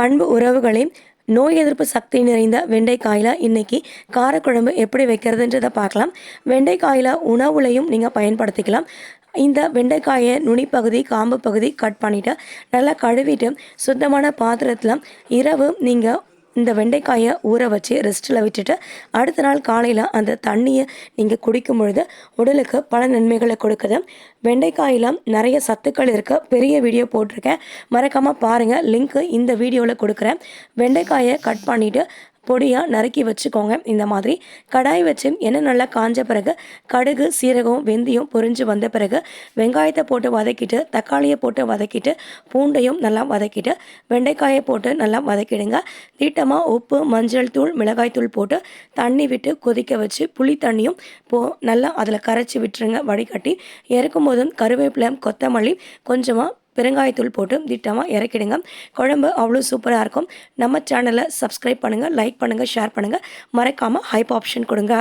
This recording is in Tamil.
அன்பு உறவுகளே நோய் எதிர்ப்பு சக்தி நிறைந்த வெண்டைக்காயில் இன்னைக்கு காரக்குழம்பு எப்படி வைக்கிறதுன்றதை பார்க்கலாம். வெண்டைக்காயில் உணவுலையும் நீங்கள் பயன்படுத்திக்கலாம். இந்த வெண்டைக்காயை நுனிப்பகுதி காம்பு பகுதி கட் பண்ணிவிட்டு நல்லா கழுவிட்டு சுத்தமான பாத்திரத்தில் இரவு நீங்கள் இந்த வெண்டைக்காயை ஊற வச்சு ரெஸ்ட்டில் விட்டுட்டு அடுத்த நாள் காலையில் அந்த தண்ணியை நீங்கள் குடிக்கும் பொழுது உடலுக்கு பல நன்மைகளை கொடுக்குது. வெண்டைக்காயில் நிறைய சத்துக்கள் இருக்க. பெரிய வீடியோ போட்டிருக்கேன். மறக்காமல் பாருங்கள் லிங்க்கு இந்த வீடியோவில் கொடுக்குறேன். வெண்டைக்காயை கட் பண்ணிவிட்டு பொடியாக நறுக்கி வச்சுக்கோங்க. இந்த மாதிரி கடாய் வச்சு எண்ணெய் நல்லா காஞ்ச பிறகு கடுகு சீரகம் வெந்தயம் பொரிஞ்சு வந்த பிறகு வெங்காயத்தை போட்டு வதக்கிட்டு தக்காளியை போட்டு வதக்கிட்டு பூண்டையும் நல்லா வதக்கிட்டு வெண்டைக்காயை போட்டு நல்லா வதக்கிடுங்க. தீட்டமாக உப்பு மஞ்சள் தூள் மிளகாய் தூள் போட்டு தண்ணி விட்டு கொதிக்க வச்சு புளி தண்ணியும் போ நல்லா அதில் கரைச்சி விட்டுருங்க. வடிகட்டி இறக்கும் போதும் கருவேப்பிலை கொத்தமல்லி கொஞ்சமாக பெருங்காயத்தூள் போட்டு திட்டமாக இறக்கிடுங்க. குழம்பு அவ்வளோ சூப்பராக இருக்கும். நம்ம சேனலை சப்ஸ்கிரைப் பண்ணுங்கள் லைக் பண்ணுங்கள் ஷேர் பண்ணுங்கள் மறக்காமல் ஹைப் ஆப்ஷன் கொடுங்க.